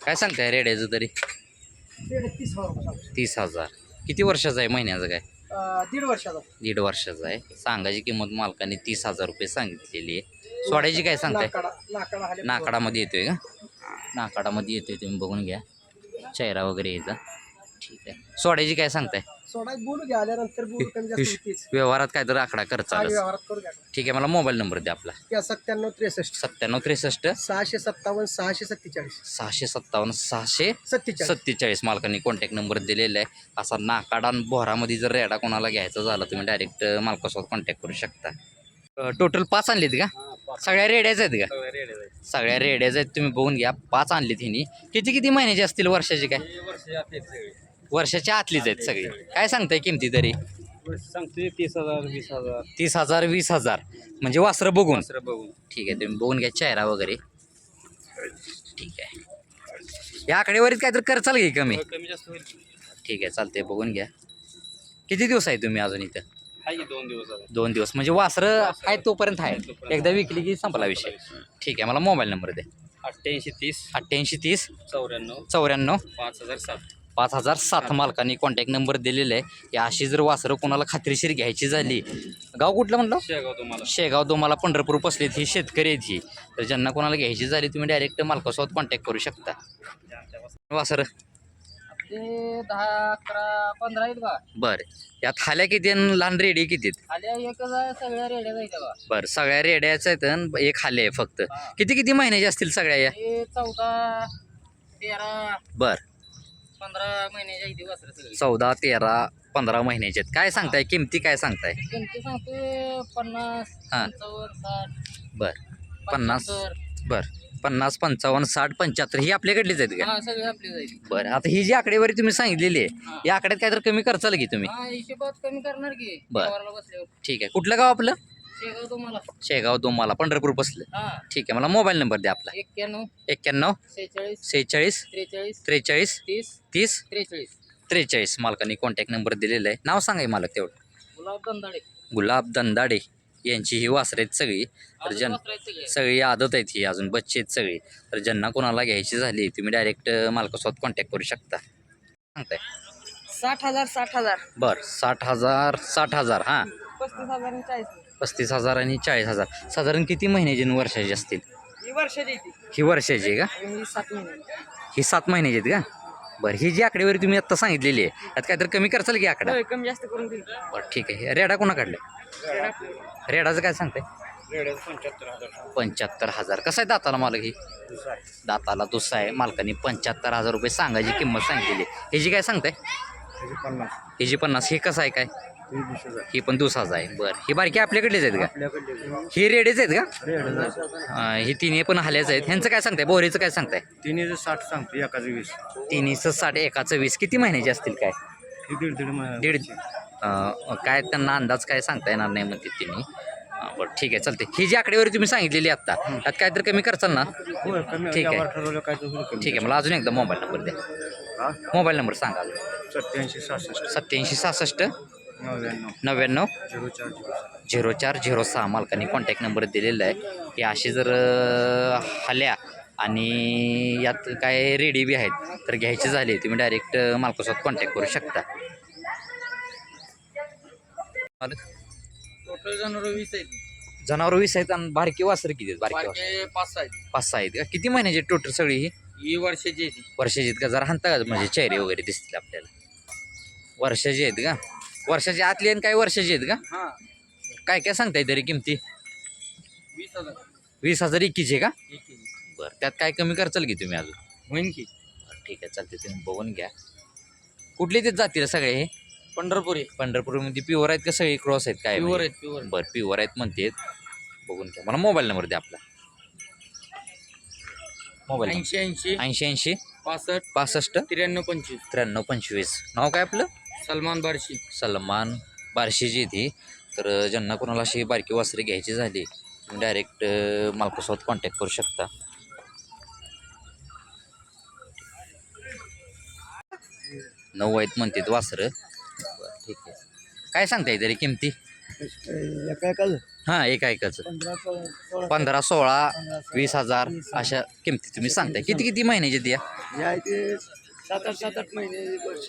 काय सांगताय रेड्याचं तरी? तीस हजार. तीस हजार किती वर्षाचं आहे महिन्याचं काय? दीड वर्षाचा दीड वर्षाचं आहे. सांगायची किंमत मालकाने तीस हजार रुपये सांगितलेली आहे. सोडायची काय सांगताय? नाकाडामध्ये येतोय का? नाकाडामध्ये येतोय तुम्ही बघून घ्या. चेहरा वगैरे यायचा ठीक आहे. सोडायची काय सांगताय? सोडा बोलू घ्या आल्यानंतर बोलू कमी जास्त हिश- होतीच. व्यवहारात काय तर आकडा खर्च हा आला व्यवहारात करू घ्या. ठीक आहे मला मोबाईल नंबर द्या आपला. त्या सत्त्याण्णव त्रेसष्ट. सत्त्याण्णव त्रेसष्ट. सहाशे सत्तावन्न सहाशे सत्तेचाळीस. सहाशे सत्तावन्न सहाशे सत्तेचाळीस. सत्तेचाळीस मालकांनी कॉन्टॅक्ट नंबर दिलेला आहे असा नाकाडा आणि बोहरामध्ये जर रेडा कोणाला घ्यायचा झाला तुम्ही डायरेक्ट मालकासोबत कॉन्टॅक्ट करू शकता. टोटल पाच आणलेत का? सगळ्या रेड्याच आहेत का? सगळ्या रेड्याच आहेत. तुम्ही बघून घ्या. पाच आणलेत हिनी किती किती महिन्याचे असतील? वर्षाचे काय? वर्षाच्या आतलीच आहेत सगळी. काय सांगताय किमती तरी? सांगतोय तीस हजार वीस हजार. तीस हजार वीस हजार. म्हणजे वासरं बघून. दुसरं बघून. ठीक आहे तुम्ही बघून घ्या चेहरा वगैरे. ठीक आहे. या आकडेवारीत काय तर करचाल की कमी. कमी जास्त होईल. ठीक आहे चालतंय बघून घ्या. किती दिवस आहे तुम्ही अजून इथं? आहे की दोन दिवस आता. दोन दिवस. म्हणजे वासरं आहे तोपर्यंत आहे. एकदा विकली की संपला विषय. ठीक आहे मला मोबाईल नंबर दे. अठ्ठ्याऐंशी तीस. अठ्ठ्याऐंशी तीस. चौऱ्याण्णव. चौऱ्याण्णव. पाच हजार सात पाच हजार सात मालकांनी कॉन्टॅक्ट नंबर दिलेला आहे. या अशी जर वासरं कोणाला खात्रीशीर घ्यायची झाली गाव कुठलं म्हणलं शेगाव तुम्हाला. शेगाव तुम्हाला पंढरपूर बसलीत ही शेतकरी आहेत ही. तर ज्यांना कोणाला घ्यायची झाली तुम्ही डायरेक्ट मालकासोबत कॉन्टॅक्ट करू शकता. वासर? ते दहा अकरा पंधरा आहेत बा. बरं. यात हाल्या किती आणि लहान रेडी किती आहेत? आल्या एकच आहे सगळ्या रेड्या जायच्या बा. बरं सगळ्या रेड्याच आहेत आणि एक हाले आहे फक्त. किती किती महिन्याचे असतील सगळ्या या? चौदा तेरा. बरं. पंधरा महिन्याच्या इथे वासरं सगळी. चौदा तेरा पंधरा महिन्याचे आहेत. काय सांगताय? किमती काय सांगताय? किमती पन्नास हा. पंचावन्न साठ. बरं. पन्नास पंच्याहत्तर. बरं. पन्नास पंचावन्न साठ पंच्याहत्तर ही आपल्याकडलीच आहेत का? हा सगळी आपली जाईल बरं. आता ही जी आकडेवारी तुम्ही सांगितलेली आहे या आकड्यात काय तर कमी करचाल की तुम्ही? हा हिशोबात कमी करणार की बर. व्यवहाराला बसल्यावर. ठीक आहे. कुठलं गाव आपलं? शेगाव तुम्हाला. शेगाव दोमाला पंढरपूर बसलं. हा. ठीक आहे मला मोबाईल नंबर द्या आपला. एक्क्याण्णव. एक्क्याण्णव. सेहेचाळीस. सेहेचाळीस. त्रेचाळीस. त्रेचाळीस. तीस. तीस. त्रेचाळीस. त्रेचाळीस. मालकांनी कॉन्टॅक्ट नंबर दिलेला आहे. नाव सांगा हे मालक तेवढं. गुलाब दंदाडे. गुलाब दंदाडे. यांची ही वासरं आहेत सगळी. तर जन सगळे. आदत आहेत ही अजून बच्चे आहेत सगळी. तर ज्यांना कोणाला घ्यायची झाली तुम्ही डायरेक्ट मालकासोबत कॉन्टॅक्ट करू शकता. सांगताय. साठ हजार साठ हजार. बरं साठ हजार साठ हजार हां. पस्तीस हजार चाळीस पस्तीस हजार आणि चाळीस हजार. साधारण किती महिन्याची आणि वर्षाची असतील? ही वर्षाची येते ही वर्षाची आहे का? ही सात महिने. ही सात महिन्याची आहेत का? बरं ही जी आकडेवारी तुम्ही आत्ता सांगितलेली आहे त्यात काय तर कमी करचाल की आकडा? होय, कमी जास्त करून दिली बरं ठीक आहे. रेडा कोणा काढलं? रेडाचं काय सांगताय? पंच्याहत्तर हजार. पंच्याहत्तर हजार. कसं आहे दाताला मालक ही? दाताला दुसरा आहे. मालकाने पंच्याहत्तर हजार रुपये सांगायची किंमत सांगितलेली आहे. ह्याची काय सांगताय? पन्नास. ह्याची पन्नास. हे कसं आहे काय? ही पण दुसाच आहे. बरं. ही बारकी आपल्याकडलेच आहेत का? आपल्याकडे ही रेडेच आहेत का? अं, ही तिन्ही पण हाल्याच आहेत. ह्यांचं काय सांगताय? बोरीचं काय सांगताय? तिन्ही साठ सांगतो एकाच वीस. तिन्हीचं साठ एकाचं वीस. किती महिन्याचे असतील काय? ही दीड दीड महिना दीड अं, काय त्यांना अंदाज काय सांगता येणार नाही म्हणते तिन्ही. अं, बरं ठीक आहे. चालते ही जी आकडेवारी तुम्ही सांगितलेली आत्ता त्यात काय तर कमी करचाल ना? होय कमी ठीक आहे. व्यवहार ठरवलं काय तर होईल कमी ठीक आहे. मला अजून एकदा मोबाईल नंबर द्या. हा? मोबाईल नंबर सांगा सत्याऐंशी सहासष्ट. सत्याऐंशी सहासष्ट. नव्याण्णव. झिरो चार झिरो सहा. मालकांनी कॉन्टॅक्ट नंबर दिलेला आहे. की अशी जर हाल्या आणि यात काय रेडी बी आहेत तर घ्यायचे झाले तुम्ही डायरेक्ट मालकासोबत कॉन्टॅक्ट करू शकता. जनावर वीस आहेत. आणि बारकी वासर किती आहेत? बारकी वासरं? पाच सहा आहेत. पाच सहा आहेत का? किती महिन्याची टोटल सगळी ही? ही वर्षाची वर्षाची आहेत का? जरा हाणता का? म्हणजे चेहरे वगैरे दिसतील आपल्याला. वर्षाची आहेत का? वर्षाची आतली आणि काय वर्षाची आहेत का? हा. काय काय सांगताय तरी किमती? वीस हजार. वीस हजार इक्कीचे का? एक. बरं त्यात काय कमी करचाल की तुम्ही अजून? होईन की. बरं, ठीक आहे चालते तुम्ही बघून घ्या. कुठले तेच जातील सगळे हे? पंढरपुरी. पंढरपूरमध्ये प्युअर आहेत का सगळे क्रॉस आहेत काय? प्युअर म्हणजे? आहेत प्युअर बरं प्युअर आहेत म्हणतेत. बघून घ्या. मला मोबाईल नंबर द्या आपला. मोबाईल ऐंशी ऐंशी ऐंशी ऐंशी पासष्ट पासष्ट त्र्याण्णव पंचवीस. त्र्याण्णव पंचवीस. नाव काय आपलं? सलमान बारशी. सलमान बारशीची ती तर ज्यांना कोणाला अशी बारकी वासरे घ्यायची झाली तुम्ही डायरेक्ट मालकासोबत कॉन्टॅक्ट करू शकता. नऊ आहेत म्हणते वासरं. बरं ठीक आहे. काय सांगताय तरी किमती? हां एक ऐकायचं पंधरा सोळा वीस हजार अशा किमती तुम्ही सांगताय. किती किती महिन्याचे द्या सात आठ सात आठ महिने वर्ष.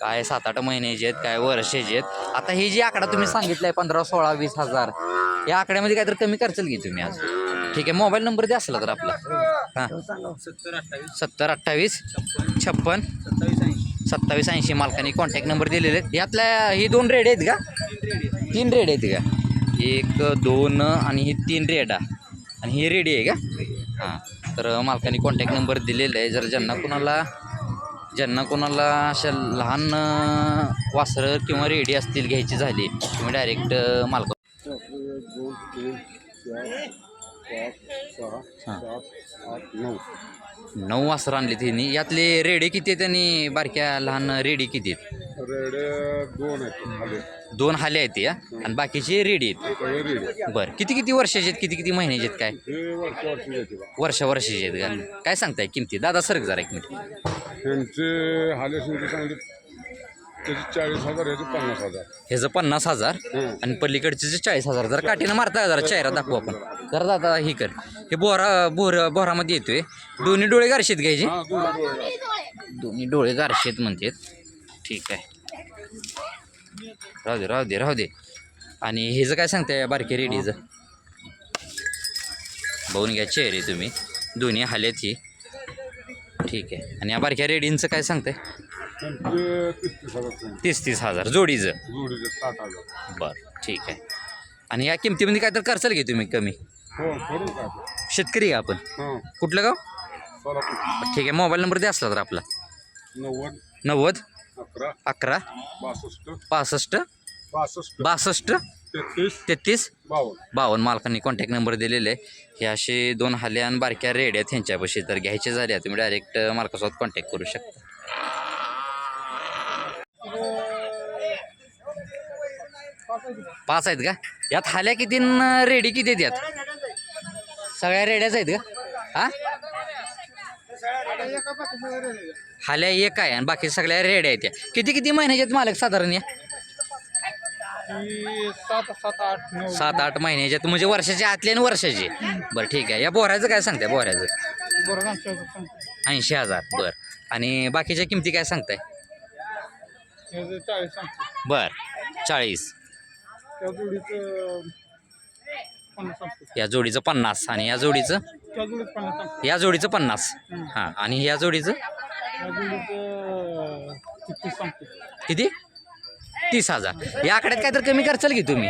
काय सात आठ महिन्याचे आहेत काय वर्षाचे आहेत. आता ही जी आकडा तुम्ही सांगितलाय पंधरा सोळा वीस हजार या आकड्यामध्ये काहीतरी कमी करचाल की तुम्ही आज? ठीक आहे मोबाईल नंबर द्या असला तर आपला. हां. सत्तर अठ्ठावीस सत्तर अठ्ठावीस छप्पन सत्तावीस ऐंशी सत्तावीस ऐंशी कॉन्टॅक्ट नंबर दिलेले आहेत. यातल्या ही दोन रेड आहेत का? तीन रेड आहेत का? एक दोन आणि ही तीन रेडा. आणि ही रेडी आहे का? हां. तर मालकाने कॉन्टॅक्ट नंबर दिलेला आहे. जर ज्यांना कुणाला ज्यांना कोणाला अशा लहान वासरं किंवा रेडी असतील घ्यायची झाली तुम्ही डायरेक्ट मालक हां. नऊ वासरं आणली तिने यातले रेडे किती आहेत आणि बारक्या लहान रेडी किती आहेत? रेड दोन आहेत दोन हाले आहेत या. आणि बाकीचे रेडी आहेत. रेड बरं. किती किती वर्षाचे आहेत? किती किती महिन्याचे आहेत काय? हे वर्ष वर्ष येते बा वर्ष वर्षाचे आहेत का? काय सांगताय? किमती दादा सरक जरा एक मिनिट. त्यांचे हाले संख्या सांगितले त्याचे चाळीस हजार याचे पन्नास हजार. ह्याचं पन्नास हजार? आणि पलीकडचे जे चाळीस हजार जरा काठीनं मारता जरा चेहरा दाखवू आपण. जरा दादा ही कर. हे बोरा बोर बोरामध्ये येतोय. दोन्ही डोळे गारशेत घ्यायचे हा दोन डोळे. दोन्ही डोळे गारशेत म्हणतात. ठीक आहे. राहू दे राहू दे राहू दे. आणि ह्याचं काय सांगताय बारके रेडीचं? बघून घ्या चेहरे तुम्ही. दोन्ही हालेत ही. ठीक आहे. आणि या बारक्या रेडींचं काय सांगताय? त्यांचे तीस तीस हजार सांगितले. तीस तीस हजार. जोडीचं? जोडीचे साठ हजार. बरं ठीक आहे. आणि या किमतीमध्ये काय तर करचाल की तुम्ही कमी? हो करू का शेतकरी आहे आपण. हां. कुठलं गाव? सोलापूर. ठीक आहे मोबाईल नंबर द्या असला तर आपला. नव्वद नव्वद अकरा अकरा बासष्ट पासष्ट बासष्ट बासष्ट तेहतीस तेहतीस बावन्न. बावन्न. मालकांनी कॉन्टॅक्ट नंबर दिलेले आहे. हे असे दोन हाल्या आणि बारक्या रेड आहेत ह्यांच्यापाशी तर घ्यायचे झाले तुम्ही डायरेक्ट मालकासोबत कॉन्टॅक्ट करू शकता. पाच आहेत का? यात हाल्या किती रेडी किती आहेत यात? सगळ्या रेड्याच आहेत का? हा? हाल्या एक आहे आणि बाकी सगळ्या रेड्या आहेत या. किती किती महिन्याचे आहेत मालक साधारण या? सात आठ नऊ सात आठ महिन्याचे आहेत. म्हणजे वर्षाचे आतले आणि वर्षाचे. बरं ठीक आहे. या बोऱ्याचं काय सांगताय? बरोबर ऐंशी हजार. बरं. आणि बाकीच्या किमती काय सांगताय. बरं. चाळीस. त्या जोडीचं पन्नास सांगतो या जोडीचं पन्नास आणि या जोडीचं? त्या जोडीत पन्नास सांगतो या जोडीचं पन्नास. हां आणि या जोडीचं? त्या जोडीचं तीस सांगतो किती? तीस हजार. या आकड्यात काय तर कमी करचाल की तुम्ही?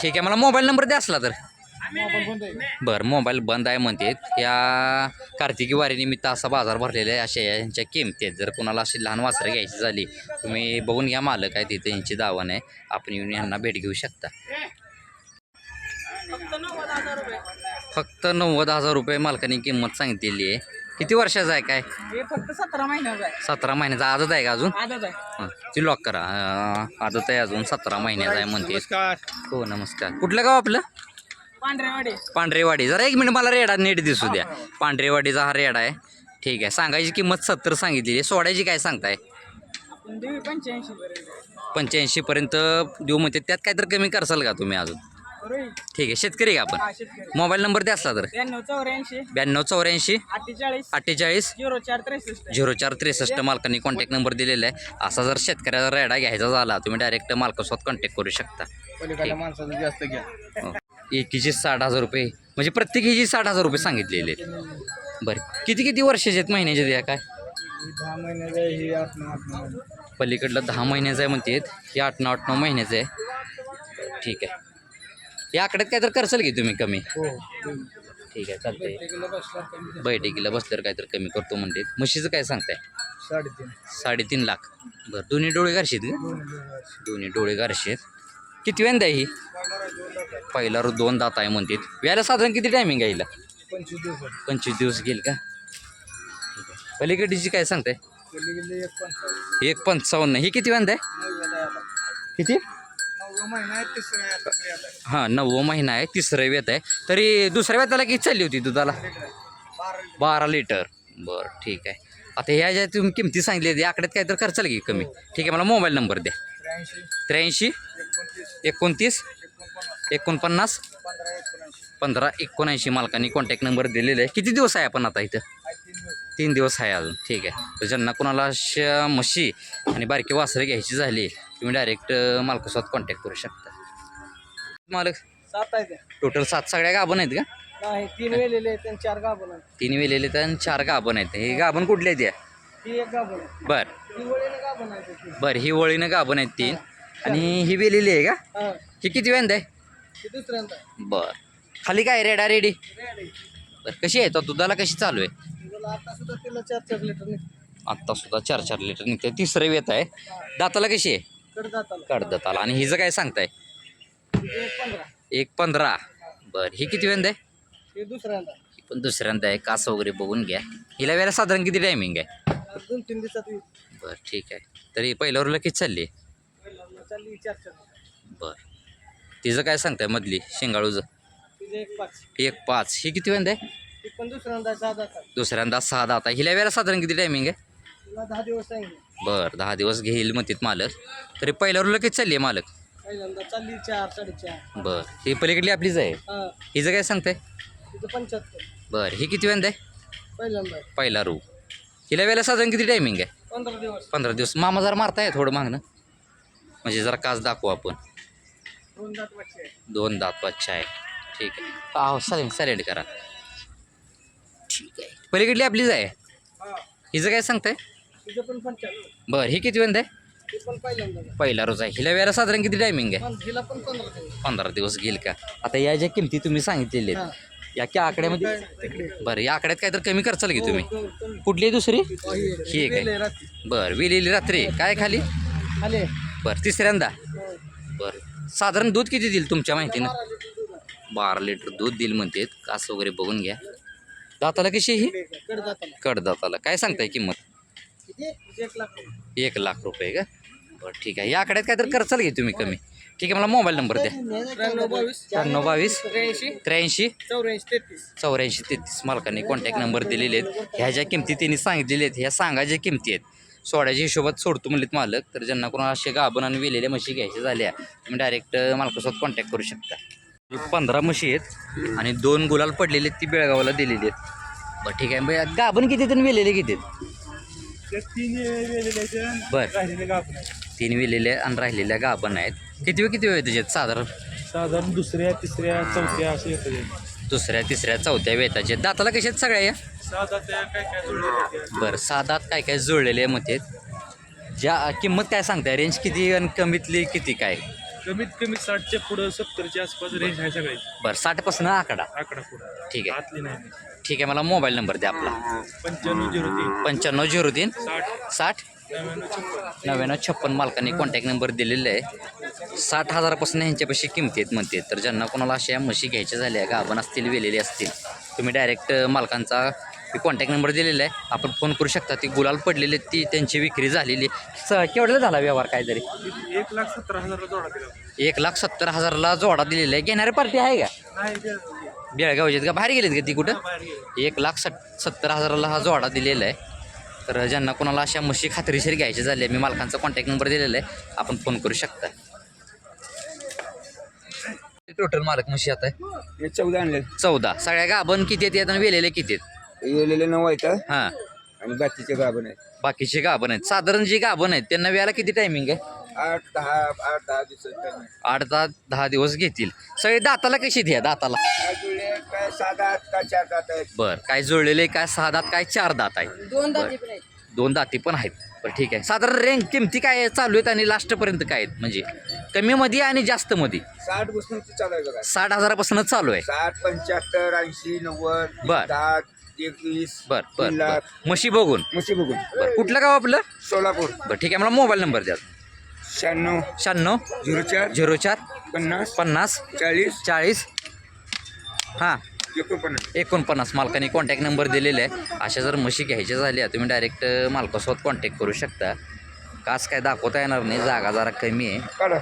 ठीक आहे मला मोबाईल नंबर द्या असला तर. बरं मोबाईल बंद आहे म्हणते या कार्तिकी वारीनिमित्त असा बाजार भरलेला आहे अशा यांच्या किमती आहेत. जर कोणाला अशी लहान वासरं घ्यायची झाली तुम्ही बघून घ्या मालक आहे तिथे यांची दावण आहे. आपण येऊन यांना भेट घेऊ शकता. फक्त नव्वद हजार रुपये मालकाने किंमत सांगितलेली आहे. किती वर्षाचा आहे काय? हे फक्त सतरा महिन्याचा आहे. सतरा महिन्याचा. आदत आहे का अजून? आजच आहे. हां ती लॉक करा. आदत आहे अजून सतरा महिन्याचा आहे म्हणते हो नमस्कार. कुठलं गाव आपलं? पांढरेवाडी. पांढरेवाडी. जरा एक मिनिट मला रेडा नीट दिसू द्या. पांढरेवाडीचा हा रेडा आहे. ठीक आहे. सांगायची किंमत सत्तर सांगितलेली आहे. सोडायची काय सांगताय? आपण देऊ पंच्याऐंशी पर्यंत. पंच्याऐंशीपर्यंत देऊ म्हणते. त्यात काय तर कमी करसाल का तुम्ही अजून? ठीक आहे. शेतकरी का आपण? मोबाईल नंबर द्या असला तर. ब्याण्णव चौऱ्याऐंशी. अठ्ठेचाळीस. अठ्ठेचाळीस. झिरो चार त्रेसष्ट. झिरो चार त्रेसष्ट. मालकांनी कॉन्टॅक्ट नंबर दिलेला आहे. असा जर शेतकऱ्याचा रेडा घ्यायचा झाला तुम्ही डायरेक्ट मालकासोबत कॉन्टॅक्ट करू शकता. जास्त घ्या. हो. एकीचे साठ हजार रुपये. म्हणजे प्रत्येक हिची साठ हजार रुपये सांगितलेले आहेत. बरं. किती किती वर्षाचे आहेत? महिन्याचे द्या काय? दहा महिन्याचं आहे ही आठ नऊ आठ नऊ पलीकडलं दहा महिन्याचं आहे म्हणते. हे आठ नऊ आठ नऊ महिन्याचं आहे. ठीक आहे. या आकड्यात काय तर करसाल की तुम्ही कमी? हो. ठीक आहे चालतंय. बैठकीला बसल्यावर काय तर कमी करतो म्हणते. म्हशीचं काय सांगताय? साडेतीन. साडेतीन लाख. बरं. दोन्ही डोळे गारशीत दोन्ही डोळे गारशीत किती वेंदा आहे ही? पहिला रो दोन दात आहे म्हणते व्याला साधारण किती टायमिंग आहे हिला? पंचवीस दिवस. पंचवीस दिवस घेईल का. पलीकडची काय सांगताय? गेले गेले एक पंचावन्न. एक पंचावन्न ही किती वेंदा आहे? नव्वद किती? नववा महिना आहे तिसरा आहे आता तिसरा आता हां नववं महिना आहे. तिसरं वेत आहे. तरी दुसऱ्या वेताला किती चालली होती दुधाला? बारा लिटर. बरं ठीक आहे. आता ह्या ज्या तुम्ही किमती सांगितली या आकड्यात काय तर खर्चाल की कमी. ठीक आहे मला मोबाईल नंबर द्या. त्र्याऐंशी त्र्याऐंशी? एकोणतीस एकोणपन्नास पंधरा एकोणऐंशी मालकांनी कॉन्टॅक्ट नंबर दिलेला आहे. किती दिवस आहे आपण आता इथं? तीन दिवस आहे अजून. ठीक आहे. तर ज्यांना कोणाला अशा म्हशी आणि बारकी वासरे घ्यायची झाली तुम्ही डायरेक्ट मालकासोबत कॉन्टॅक्ट करू शकता. मालक सात आहे टोटल सात सगळ्या गाभण आहेत का? नाही तीन वेलेले आहेत आणि चार गाभण आहेत. तीन वेलेले आणि चार गाभण आहेत. हे गाभण कुठले आहेत या? बर. बर ही वळीनं गाभण आहेत तीन. आणि ही वेलेली आहे का? हा. ही किती वेंद आहे? दुसऱ्यांदा. बर. खाली काय रेडा रेडी? रेड. बर कशी आहे? तो दुधाला कशी चालू आहे? तिला आता सुद्धा तिला चार चार लिटर निघते. आत्ता सुद्धा चार चार लिटर निघते. तिसरं वेत आहे. दाताला कशी आहे? कडे जाताला कडदाताला. आणि हिचं काय सांगताय? एक पंधरा. एक पंधरा. बर ही किती वेंद आहे? हे दुसऱ्यांदा. ही पण दुसऱ्यांदा आहे. कास वगैरे बघून घ्या. हिला वेळेला साधारण किती टायमिंग आहे? तर दोन तीन दिवसात येईल. बरं ठीक आहे. तरी पहिल्यावर किती चालली आहे. चालली बरं. तिचं काय सांगताय मधली शेंगाळूचं? तिचे एक पाच. एक पाच. ही किती वेंद आहे? ती पण दुसऱ्यांदा सहा जातात दुसऱ्यांदा सहा दात आहे. हिला वेळेला साधारण किती टायमिंग आहे? तिला दहा दिवस सांगितले बरं दहा दिवस घेईल म्हणतात मालक. तरी पहिल्यावर किती चालली आहे मालक? पहिल्यांदा चालली चार साडेचार. बरं. ही पलीकडली आपलीच आहे? हा. हिचं काय सांगताय? तिचं पंच्याहत्तर. बरं ही किती वेंद आहे? पहिल्यांदा आहे. पहिला रू हिला वेळेला साधारण किती टायमिंग आहे? पंधरा दिवस. पंधरा दिवस. मामा जरा मारताय थोडं मागणं. म्हणजे जरा कास दाखवू आपण. दोन दात बच्चे आहे ठीक आहे. आहो चालेल सॅलेड करा. ठीक आहे. पलीकडली आपलीच आहे? हा. हिचं काय सांगताय? बरं ही किती वेंद आहे. पहिला रोज आहे. हिला वेळेला साधारण किती टायमिंग आहे? पंधरा दिवस. घेईल का? आता या ज्या किमती तुम्ही सांगितलेल्या. आहेत या क्या आकड्यामध्ये? बरं या आकड्यात काय तर कमी करचाल की तुम्ही? हो. कुठली दुसरी? हो, ही आहे. ही एक आहे. बरं विलेली रात्री. काय खाली? आले बरं तिसऱ्यांदा? हो. बरं. साधारण दूध किती देईल तुमच्या माहितीनं? बारा लिटर दूध आहे. बारा लिटर दूध देईल म्हणते. कास वगैरे बघून घ्या. दाताला कशी ही ठीक आहे. कडे जाताना कड दाताला काय सांगताय किंमत? किती एक लाख रुपये. एक लाख रुपये का? बरं ठीक आहे. या आकड्यात काय तर करचाल घे तुम्ही कमी. ठीक आहे मला मोबाईल नंबर द्या. त्र्याण्णव बावीस. त्र्याऐंशी. चौऱ्याऐंशी तेहतीस. चौऱ्याऐंशी तेहतीस. मालकांनी कॉन्टॅक्ट नंबर दिलेले आहेत. ह्या ज्या किमती त्यांनी सांगितलेल्या आहेत ह्या सांगायच्या किमती आहेत. सोड्याच्या हिशोबात सोडतो म्हणलेत मालक. तर ज्यांना कोणाला असे गाभण आणि वेलेल्या म्हशी घ्यायच्या झाल्या तुम्ही डायरेक्ट मालकासोबत कॉन्टॅक्ट करू शकता. पंधरा म्हशी आहेत आणि दोन गुलाल पडलेले आहेत ती बेळगावला दिलेली आहेत. बरं ठीक आहे. गाभण किती आणि वेलेले किती वेलेले बरं. तीन वेलेल्या आणि राहिलेल्या गाभण आहेत. किती वेळ किती वेळ त्याच्यात साधारण? साधारण दुसऱ्या तिसऱ्या चौथ्या असे दुसऱ्या तिसऱ्या चौथ्या वेताचे. दाताला कशा आहेत सगळ्या या? साधा त्या काय काय जुळलेले बरं काय जुळलेले मते ज्या किंमत काय सांगताय? रेंज किती आणि कमीतली किती काय? कमीत कमी साठच्या पुढं सत्तरच्या आसपास रेंज आहे सगळ्याची बरं साठपासून आकडा. आकडा पुढं. ठीक आहे. आतली नाही. ठीक आहे मला मोबाईल नंबर द्या आपला. पंच्याण्णव झिरो तीन. पंच्याण्णव झिरो तीन. साठ. साठ. नव्याण्णव छप्पन. नव्याण्णव छप्पन मालकांनी कॉन्टॅक्ट नंबर दिलेला आहे. साठ हजारापासून ह्यांच्यापाशी किमती आहेत म्हणते. तर ज्यांना कोणाला अशा म्हशी घ्यायच्या झाल्या गाभण असतील वेलेले असतील तुम्ही डायरेक्ट मालकांचा कॉन्टॅक्ट नंबर दिलेला आहे. आपण फोन करू शकता. ती गुलाल पडलेली ती त्यांची विक्री झालेली आहे. स केवढ्याला झाला व्यवहार काहीतरी एक लाख सत्तर हजारला जोडा दिला. एक लाख सत्तर हजारला जोडा दिलेला आहे. घेणारी पार्टी आहे का? बेळगावचे का? बाहेर गेलेत का ती कुठं. एक लाख सट सत्तर हजाराला हा जोडा दिलेला आहे. तर ज्यांना कोणाला अशा म्हशी खात्रीशीर घ्यायच्या झाल्या मी मालकांचा कॉन्टॅक्ट नंबर दिलेला आहे. आपण फोन करू शकता. टोटल मालक म्हशी आता? हे चौदा आणले. चौदा. सगळ्या गाभण किती आहेत? आणि वेलेले किती आहेत? गेलेले नऊ आहेत हा. हां. आणि बाकीचे गाभण आहेत. बाकीचे गाभण आहेत. साधारण जे गाभण आहेत त्यांना वेळेला किती टायमिंग आहे? आठ दहा आठ दहा दिवसात आठ दहा दहा दिवस घेतील. सगळे दाताला कशी द्या दाताला? काय जुळले काय सात आठ काय चार दात आहेत. बर. काय जुळलेले काय सहा दात काय चार दात आहे दोन दाती दोन दाती पण आहेत. बरं ठीक आहे. साधारण रेंज किमती काय आहे, चालू आहेत आणि लास्टपर्यंत काय आहेत? म्हणजे कमीमध्ये आणि जास्त मध्ये साठ बसून चालू आहे बघा. साठ हजारापासूनच चालू आहे. साठ पंच्याहत्तर ऐंशी नव्वद बर. दहा एकवीस बर बर तीन बर. लाख म्हशी बघून. मुशी बघून. बरं कुठलं गाव आपलं? सोलापूर. बरं ठीक आहे मला मोबाईल नंबर द्या. शहाण्णव. शहाण्णव. झिरो चार. झिरो चार. पन्नास. पन्नास. चाळीस. चाळीस. हां. एकोणपन्नास. एकोणपन्नास. मालकाने कॉन्टॅक्ट नंबर दिलेला आहे. अशा जर म्हशी घ्यायच्या झाल्या तुम्ही डायरेक्ट मालकासोबत कॉन्टॅक्ट करू शकता. कास काय दाखवता येणार नाही जागा जरा कमी आहे. आहे